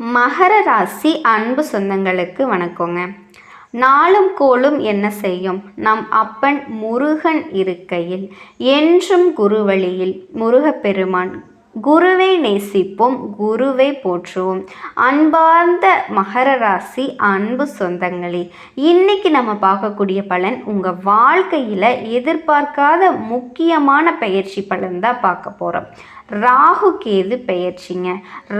மகர ராசி அன்பு சொந்தங்களுக்கு வணக்கங்க. நாளும் கோளும் என்ன செய்யும்? நம் அப்பன் முருகன் இருக்கையில் என்றும் குருவழியில் முருகப்பெருமான் குருவை நேசிப்போம் குருவை போற்றுவோம். அன்பார்ந்த மகர ராசி அன்பு சொந்தங்களே இன்னைக்கு நம்ம பார்க்கக்கூடிய பலன் உங்கள் வாழ்க்கையில் எதிர்பார்க்காத முக்கியமான பயிற்சி பலன் தான் பார்க்க போகிறோம் ராகு கேது பெயர்ச்சிங்க.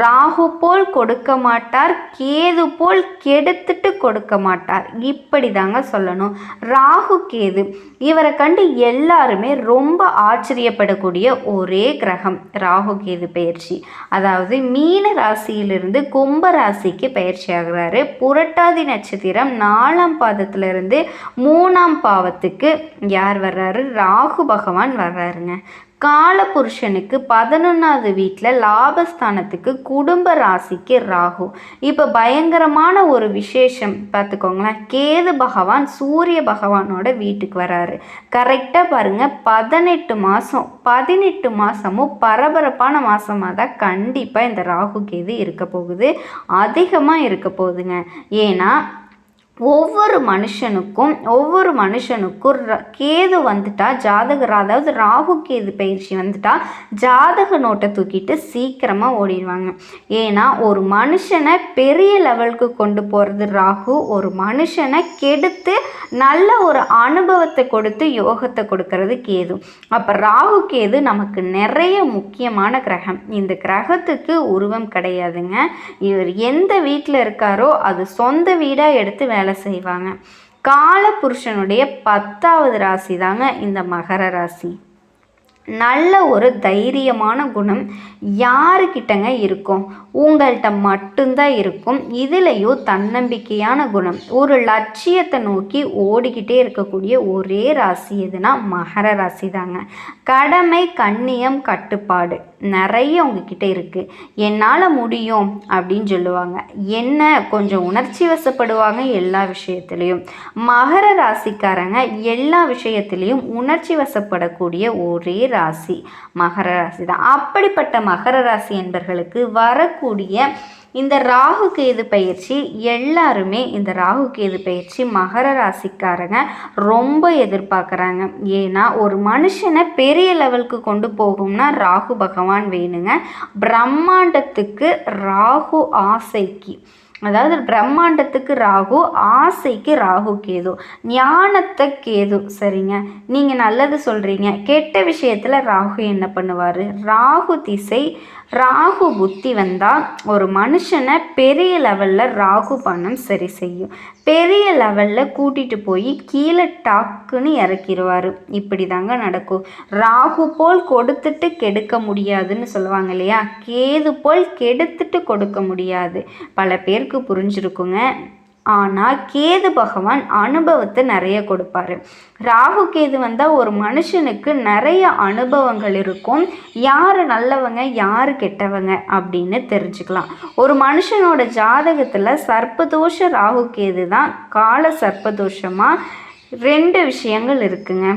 ராகு போல் கொடுக்க மாட்டார் கேது போல் கெடுத்துட்டு கொடுக்க மாட்டார். இப்படி தாங்க சொல்லணும். ராகு கேது இவரை கண்டு எல்லாருமே ரொம்ப ஆச்சரியப்படக்கூடிய ஒரே கிரகம் ராகு கேது பெயர்ச்சி. அதாவது மீன ராசியிலிருந்து கும்ப ராசிக்கு பயிற்சி ஆகிறாரு. புரட்டாதி நட்சத்திரம் நாலாம் பாதத்திலிருந்து மூணாம் பாவத்துக்கு யார் வர்றாரு? ராகு பகவான் வர்றாருங்க. காலபுருஷனுக்கு பதினொன்றாவது வீட்டில் லாபஸ்தானத்துக்கு குடும்ப ராசிக்கு ராகு. இப்போ பயங்கரமான ஒரு விசேஷம் பார்த்துக்கோங்களேன் கேது பகவான் சூரிய பகவானோட வீட்டுக்கு வராரு. கரெக்டாக பாருங்கள் பதினெட்டு மாதம் பதினெட்டு மாதமும் பரபரப்பான மாதமாக தான் கண்டிப்பாக இந்த ராகு கேது இருக்க போகுது. அதிகமாக இருக்க போகுதுங்க. ஏன்னா ஒவ்வொரு மனுஷனுக்கும் ஒவ்வொரு மனுஷனுக்கும் கேது வந்துட்டா ஜாதகர் அதாவது ராகு கேது பயிற்சி வந்துட்டா ஜாதக நோட்டை தூக்கிட்டு சீக்கிரமாக ஓடிடுவாங்க. ஏன்னா ஒரு மனுஷனை பெரிய லெவலுக்கு கொண்டு போகிறது ராகு ஒரு மனுஷனை கெடுத்து நல்ல ஒரு அனுபவத்தை கொடுத்து யோகத்தை கொடுக்கறது கேது. அப்போ ராகு கேது நமக்கு நிறைய முக்கியமான கிரகம். இந்த கிரகத்துக்கு உருவம் கிடையாதுங்க. இவர் எந்த வீட்டில் இருக்காரோ அது சொந்த வீடாக எடுத்து வேலை வேலை செய்வாங்க. காலபுருஷனுடைய பத்தாவது ராசி தாங்க இந்த மகர ராசி. நல்ல ஒரு தைரியமான குணம் யாருக்கிட்டங்க இருக்கும்? உங்கள்கிட்ட மட்டும்தான் இருக்கும். இதுலேயோ தன்னம்பிக்கையான குணம். ஒரு லட்சியத்தை நோக்கி ஓடிக்கிட்டே இருக்கக்கூடிய ஒரே ராசி எதுனா மகர ராசி தாங்க. கடமை கண்ணியம் கட்டுப்பாடு. நிறைய உங்ககிட்ட இருக்குது என்னால் முடியும் அப்படின்னு சொல்லுவாங்க. என்ன கொஞ்சம் உணர்ச்சி வசப்படுவாங்க எல்லா விஷயத்துலேயும். மகர ராசிக்காரங்க எல்லா விஷயத்துலேயும் உணர்ச்சி வசப்படக்கூடிய ஒரே ராசி. மகர ராசி தான் அப்படிப்பட்ட மகர ராசி என்பர்களுக்கு வரக்கூடிய இந்த ராகு கேது பயிற்சி எல்லாருமே இந்த ராகு கேது பயிற்சி மகர ராசிக்காரங்க ரொம்ப எதிர்பார்க்குறாங்க. ஏன்னா ஒரு மனுஷனை பெரிய லெவலுக்கு கொண்டு போகும்னா ராகு பகவான் வேணுங்க. பிரம்மாண்டத்துக்கு ராகு ஆசைக்கு அதாவது பிரம்மாண்டத்துக்கு ராகு ஆசைக்கு ராகு கேது ஞானத்தை கேது சரிங்க? நீங்கள் நல்லது சொல்கிறீங்க கெட்ட விஷயத்தில் ராகு என்ன பண்ணுவார்? ராகு திசை ராகு புத்தி வந்தால் ஒரு மனுஷனை பெரிய லெவலில் ராகு பணம் சரி செய்யும். பெரிய லெவலில் கூட்டிகிட்டு போய் கீழே டாக்குன்னு இறக்கிடுவார் இப்படி தாங்க நடக்கும். ராகு போல் கொடுத்துட்டு கெடுக்க முடியாதுன்னு சொல்லுவாங்க இல்லையா? கேது போல் கெடுத்துட்டு கொடுக்க முடியாது. பல பேருக்கு புரிஞ்சிருக்குங்க. ஆனால் கேது பகவான் அனுபவத்தை நிறைய கொடுப்பாரு. ராகு கேது வந்தால் ஒரு மனுஷனுக்கு நிறைய அனுபவங்கள் இருக்கும். யார் நல்லவங்க யார் கெட்டவங்க அப்படின்னு தெரிஞ்சுக்கலாம். ஒரு மனுஷனோட ஜாதகத்தில் சர்ப்பதோஷ ராகு கேது தான் கால சர்ப்பதோஷமாக ரெண்டு விஷயங்கள் இருக்குங்க.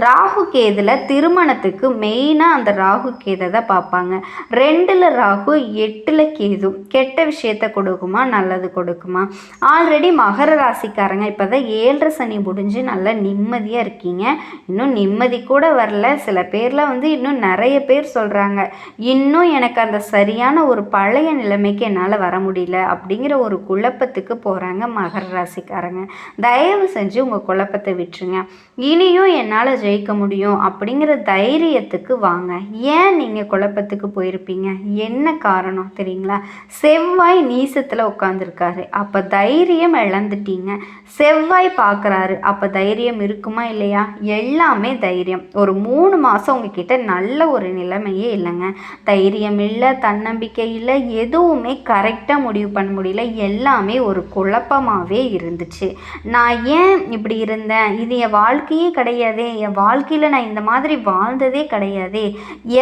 ராகு கேதில் திருமணத்துக்கு மெயினாக அந்த ராகு கேதை தான் பார்ப்பாங்க. ரெண்டில் ராகு எட்டில் கேது. கெட்ட விஷயத்த கொடுக்குமா நல்லது கொடுக்குமா? ஆல்ரெடி மகர ராசிக்காரங்க இப்போ தான் ஏழரை சனி முடிஞ்சு நல்லா நிம்மதியாக இருக்கீங்க. இன்னும் நிம்மதி கூட வரல. சில பேரில் வந்து இன்னும் நிறைய பேர் சொல்கிறாங்க இன்னும் எனக்கு அந்த சரியான ஒரு பழைய நிலைமைக்கு என்னால் வர முடியல அப்படிங்கிற ஒரு குழப்பத்துக்கு போகிறாங்க மகர ராசிக்காரங்க. தயவு செஞ்சு உங்கள் குழப்பத்தை விட்டுருங்க. இனியும் என்னால் ஜெயிக்க முடியும் அப்படிங்கிற தைரியத்துக்கு வாங்க. ஏன் நீங்கள் குழப்பத்துக்கு போயிருப்பீங்க? என்ன காரணம் தெரியுங்களா? செவ்வாய் நீசத்தில் உட்காந்துருக்காரு அப்போ தைரியம் இழந்துட்டீங்க. செவ்வாய் பார்க்குறாரு அப்போ தைரியம் இருக்குமா இல்லையா? எல்லாமே தைரியம். ஒரு மூணு மாதம் உங்ககிட்ட நல்ல ஒரு நிலைமையே இல்லைங்க. தைரியம் இல்லை தன்னம்பிக்கை இல்லை எதுவுமே கரெக்டாக முடிவு பண்ண முடியல. எல்லாமே ஒரு குழப்பமாகவே இருந்துச்சு. நான் ஏன் இப்படி இருந்தேன்? இது என் வாழ்க்கையே கிடையாதே. என் வாழ்க்கையில் நான் இந்த மாதிரி வாழ்ந்ததே கிடையாதே.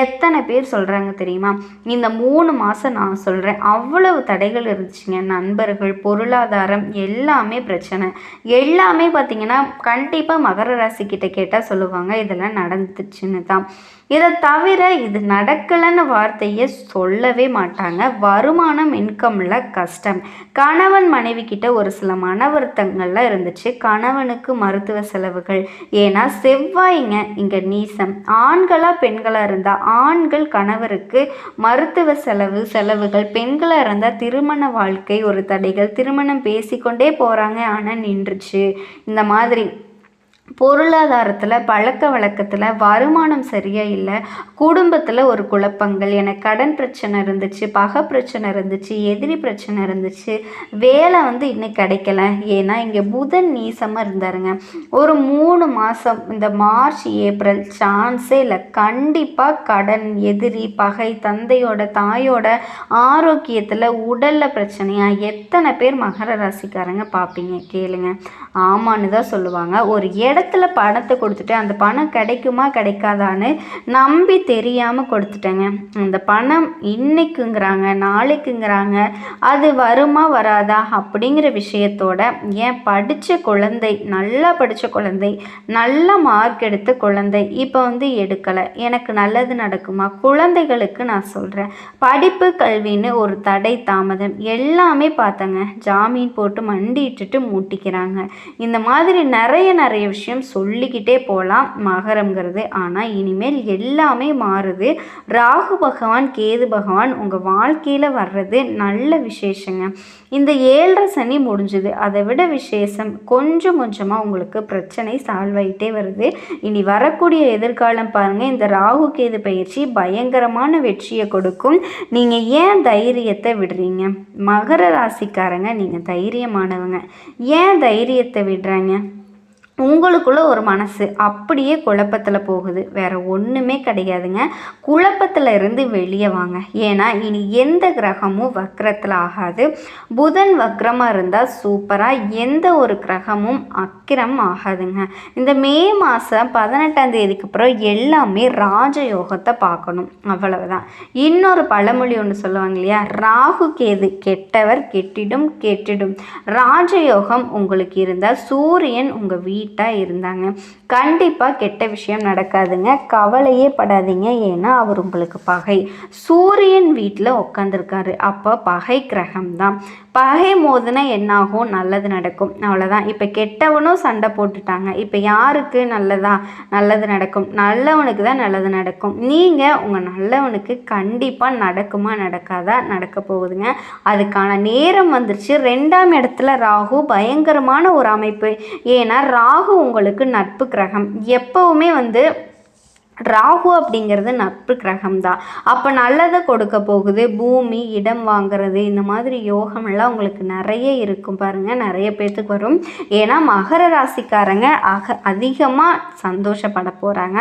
எத்தனை பேர் சொல்கிறாங்க தெரியுமா? இந்த மூணு மாதம் நான் சொல்கிறேன் அவ்வளவு தடைகள் இருந்துச்சுங்க. நண்பர்கள் பொருளாதாரம் எல்லாமே பிரச்சனை. எல்லாமே பார்த்திங்கன்னா கண்டிப்பாக மகர ராசிக்கிட்ட கேட்டால் சொல்லுவாங்க இதெல்லாம் நடந்துச்சுன்னு தான் இதை தவிர இது நடக்கலைன்னு வார்த்தையை சொல்லவே மாட்டாங்க. வருமானம் இன்கம்ல கஷ்டம். கணவன் மனைவி கிட்ட ஒரு சில மன வருத்தங்கள்லாம் இருந்துச்சு. கணவனுக்கு மருத்துவ செலவுகள். ஏன்னா செவ்வாய்ங்க இங்கே நீசம். ஆண்களாக பெண்களாக இருந்தால் ஆண்கள் கணவருக்கு மருத்துவ செலவு செலவுகள். பெண்களாக இருந்தால் திருமண வாழ்க்கை ஒரு தடைகள். திருமணம் பேசிக்கொண்டே போகிறாங்க ஆனால் நின்றுச்சு. இந்த மாதிரி பொருளாதாரத்தில் பழக்க வழக்கத்தில் வருமானம் சரியாக இல்லை. குடும்பத்தில் ஒரு குழப்பங்கள் எனக்கு கடன் பிரச்சனை இருந்துச்சு பகை பிரச்சனை இருந்துச்சு எதிரி பிரச்சனை இருந்துச்சு வேலை வந்து இன்னும் கிடைக்கல. ஏன்னா இங்கே புதன் நீசமாக இருந்தாருங்க. ஒரு மூணு மாதம் இந்த மார்ச் ஏப்ரல் சான்ஸே இல்லை. கண்டிப்பாக கடன் எதிரி பகை தந்தையோட தாயோட ஆரோக்கியத்தில் உடலில் பிரச்சனையாக எத்தனை பேர் மகர ராசிக்காரங்க பார்ப்பீங்க கேளுங்க. ஆமான்னு தான் சொல்லுவாங்க. ஒரு இடத்துல பணத்தை கொடுத்துட்டு அந்த பணம் கிடைக்குமா கிடைக்காதான்னு நம்பி தெரியாமல் கொடுத்துட்டேங்க. அந்த பணம் இன்னைக்குங்கிறாங்க நாளைக்குங்கிறாங்க அது வருமா வராதா அப்படிங்கிற விஷயத்தோட ஏன் படித்த குழந்தை நல்லா படித்த குழந்தை நல்ல மார்க் எடுத்த குழந்தை இப்போ வந்து எடுக்கலை. எனக்கு நல்லது நடக்குமா? குழந்தைகளுக்கு நான் சொல்கிறேன் படிப்பு கல்வின்னு ஒரு தடை தாமதம் எல்லாமே பார்த்தங்க. ஜாமீன் போட்டு மண்டிட்டுட்டு மூட்டிக்கிறாங்க. இந்த மாதிரி நிறைய நிறைய விஷயம் சொல்லிக்கிட்டே போகலாம் மகரம்ங்கிறது. ஆனால் இனிமேல் எல்லாமே மாறுது. ராகு பகவான் கேது பகவான் உங்கள் வாழ்க்கையில் வர்றது நல்ல விசேஷங்க. இந்த ஏழரை சனி முடிஞ்சுது. அதை விட விசேஷம் கொஞ்சம் கொஞ்சமாக உங்களுக்கு பிரச்சனை சால்வ் ஆகிட்டே வருது. இனி வரக்கூடிய எதிர்காலம் பாருங்கள் இந்த ராகு கேது பயிற்சி பயங்கரமான வெற்றியை கொடுக்கும். நீங்கள் ஏன் தைரியத்தை விடுறீங்க? மகர ராசிக்காரங்க நீங்கள் தைரியமானவங்க. ஏன் தைரியத்தை விடுறாங்க? உங்களுக்குள்ள ஒரு மனசு அப்படியே குழப்பத்தில் போகுது. வேற ஒன்றுமே கிடையாதுங்க. குழப்பத்தில் இருந்து வெளியே வாங்க. ஏன்னா இனி எந்த கிரகமும் வக்ரத்தில் ஆகாது. புதன் வக்ரமாக இருந்தால் சூப்பராக எந்த ஒரு கிரகமும் அக்கிரம் ஆகாதுங்க. இந்த மே மாதம் பதினெட்டாம் தேதிக்கு அப்புறம் எல்லாமே ராஜயோகத்தை பார்க்கணும். அவ்வளவுதான். இன்னொரு பழமொழி ஒன்று சொல்லுவாங்க இல்லையா? ராகு கேது கெட்டவர் கெட்டிடும் கெட்டிடும். ராஜயோகம் உங்களுக்கு இருந்தால் சூரியன் உங்கள் வீட்டு நீட்டாக இருந்தாங்க. கண்டிப்பாக கெட்ட விஷயம் நடக்காதுங்க. கவலையே படாதீங்க. ஏன்னா அவர் உங்களுக்கு பகை. சூரியன் வீட்டில் உட்காந்துருக்காரு அப்போ பகை கிரகம் தான் பகை மோதுனா என்னாகும்? நல்லது நடக்கும். அவ்வளோதான் இப்போ கெட்டவனும் சண்டை போட்டுட்டாங்க. இப்போ யாருக்கு நல்லதா? நல்லது நடக்கும். நல்லவனுக்கு தான் நல்லது நடக்கும். நீங்கள் உங்கள் நல்லவனுக்கு கண்டிப்பாக நடக்குமா நடக்காதா? நடக்க போகுதுங்க. அதுக்கான நேரம் வந்துருச்சு. ரெண்டாம் இடத்துல ராகு பயங்கரமான ஒரு அமைப்பு. ஏன்னா ராகு உங்களுக்கு நட்பு கிரகம் எப்போவுமே வந்து ராகு அப்படிங்கிறது நட்பு கிரகம் தான் அப்போ நல்லதை கொடுக்க போகுது பூமி இடம் வாங்குறது இந்த மாதிரி யோகமெல்லாம் உங்களுக்கு நிறைய இருக்கும் பாருங்கள் நிறைய பேர்த்துக்கு வரும். ஏன்னா மகர ராசிக்காரங்க அக அதிகமாக சந்தோஷப்பட போகிறாங்க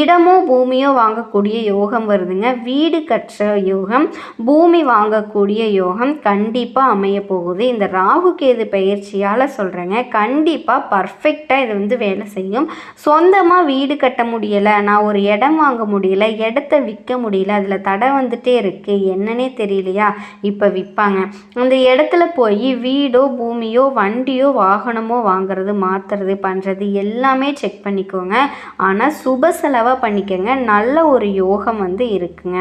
இடமோ பூமியோ வாங்கக்கூடிய யோகம் வருதுங்க. வீடு கற்ற யோகம் பூமி வாங்கக்கூடிய யோகம் கண்டிப்பாக அமைய போகுது. இந்த ராகு கேது பயிற்சியால் சொல்கிறேங்க கண்டிப்பாக பர்ஃபெக்டாக இது வந்து வேலை செய்யும். சொந்தமாக வீடு கட்ட முடியலை நான் ஒரு இடம் வாங்க முடியல இடத்த விற்க முடியல அதில் தடை வந்துட்டே இருக்குது என்னன்னே தெரியலையா? இப்போ விற்பாங்க அந்த இடத்துல போய் வீடோ பூமியோ வண்டியோ வாகனமோ வாங்குறது மாற்றுறது பண்ணுறது எல்லாமே செக் பண்ணிக்கோங்க. ஆனால் சுப செலவாக பண்ணிக்கோங்க. நல்ல ஒரு யோகம் வந்து இருக்குங்க.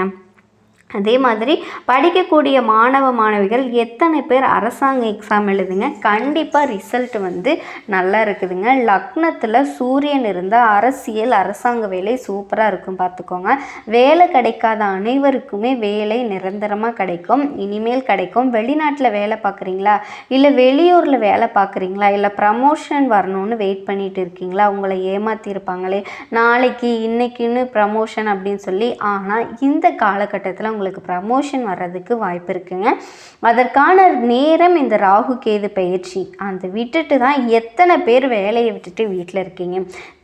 அதே மாதிரி படிக்கக்கூடிய மாணவ மாணவிகள் எத்தனை பேர் அரசாங்க எக்ஸாம் எழுதுங்க? கண்டிப்பாக ரிசல்ட் வந்து நல்லா இருக்குதுங்க. லக்னத்தில் சூரியன் இருந்தால் அரசியல் அரசாங்க வேலை சூப்பராக இருக்கும் பார்த்துக்கோங்க வேலை கிடைக்காத அனைவருக்குமே வேலை நிரந்தரமாக கிடைக்கும். இனிமேல் கிடைக்கும். வெளிநாட்டில் வேலை பார்க்குறீங்களா இல்லை வெளியூரில் வேலை பார்க்குறீங்களா இல்லை ப்ரமோஷன் வரணும்னு வெயிட் பண்ணிட்டு இருக்கீங்களா? உங்களை ஏமாற்றிருப்பாங்களே நாளைக்கு இன்னைக்குன்னு ப்ரமோஷன் அப்படின்னு சொல்லி ஆனால் இந்த காலகட்டத்தில் உங்களுக்கு ப்ரமோஷன் வர்றதுக்கு வாய்ப்பு இருக்குங்க. அதற்கான நேரம் இந்த ராகு கேது பயிற்சி. அந்த விட்டுட்டு தான் எத்தனை பேர் வேலையை விட்டுட்டு வீட்டில் இருக்கீங்க.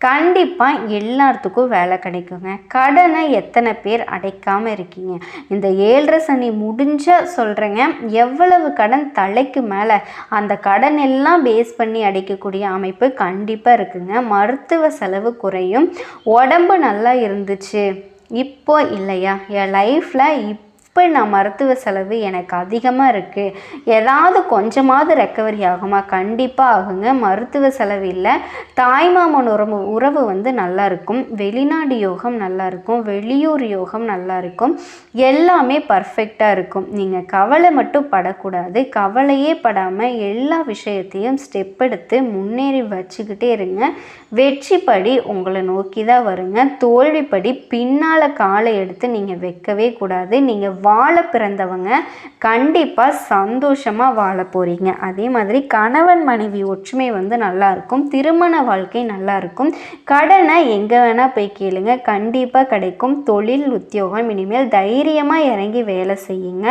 கண்டிப்பாக எல்லாத்துக்கும் வேலை கிடைக்குங்க. கடனை எத்தனை பேர் அடைக்காமல் இருக்கீங்க. இந்த ஏழரை சனி முடிஞ்ச சொல்கிறேங்க எவ்வளவு கடன் தலைக்கு மேலே அந்த கடன் எல்லாம் பேஸ் பண்ணி அடைக்கக்கூடிய அமைப்பு கண்டிப்பாக இருக்குங்க. மருத்துவ செலவு குறையும். உடம்பு நல்லா இருந்துச்சு. இப்போ இல்லையா? என் லைஃப்பில் இப்போ நான் மருத்துவ செலவு எனக்கு அதிகமாக இருக்குது ஏதாவது கொஞ்சமாவது ரெக்கவரி ஆகுமா? கண்டிப்பாக ஆகுங்க. மருத்துவ செலவு இல்லை. தாய்மாமன் உறவு உறவு வந்து நல்லா இருக்கும். வெளிநாடு யோகம் நல்லா இருக்கும். வெளியூர் யோகம் நல்லா இருக்கும். எல்லாமே பர்ஃபெக்டாக இருக்கும். நீங்கள் கவலை மட்டும் படக்கூடாது. கவலையே படாமல் எல்லா விஷயத்தையும் ஸ்டெப் எடுத்து முன்னேறி வச்சுக்கிட்டே இருங்க. வெற்றிப்படி உங்களை நோக்கி தான் வருங்க. தோல்விப்படி பின்னால் காலை எடுத்து நீங்கள் வைக்கவே கூடாது. நீங்கள் வாழ பிறந்தவங்க கண்டிப்பாக சந்தோஷமாக வாழ போகிறீங்க அதே மாதிரி கணவன் மனைவி ஒற்றுமை வந்து நல்லாயிருக்கும் திருமண வாழ்க்கை நல்லாயிருக்கும் கடனை எங்கே வேணால் போய் கேளுங்க. கண்டிப்பாக கிடைக்கும். தொழில் உத்தியோகம் இனிமேல் தைரியமாக இறங்கி வேலை செய்யுங்க.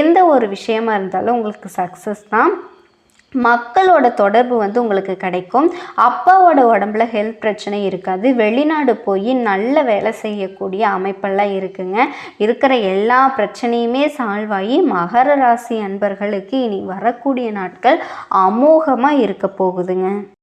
எந்த ஒரு விஷயமா இருந்தாலும் உங்களுக்கு சக்ஸஸ் தான். மக்களோட தொடர்பு வந்து உங்களுக்கு கிடைக்கும். அப்பாவோட உடம்புல ஹெல்த் பிரச்சனை இருக்காது. வெளிநாடு போய் நல்ல வேலை செய்யக்கூடிய அமைப்பெல்லாம் இருக்குங்க. இருக்கிற எல்லா பிரச்சனையுமே சால்வ் ஆகி மகர ராசி அன்பர்களுக்கு இனி வரக்கூடிய நாட்கள் அமோகமாக இருக்க போகுதுங்க.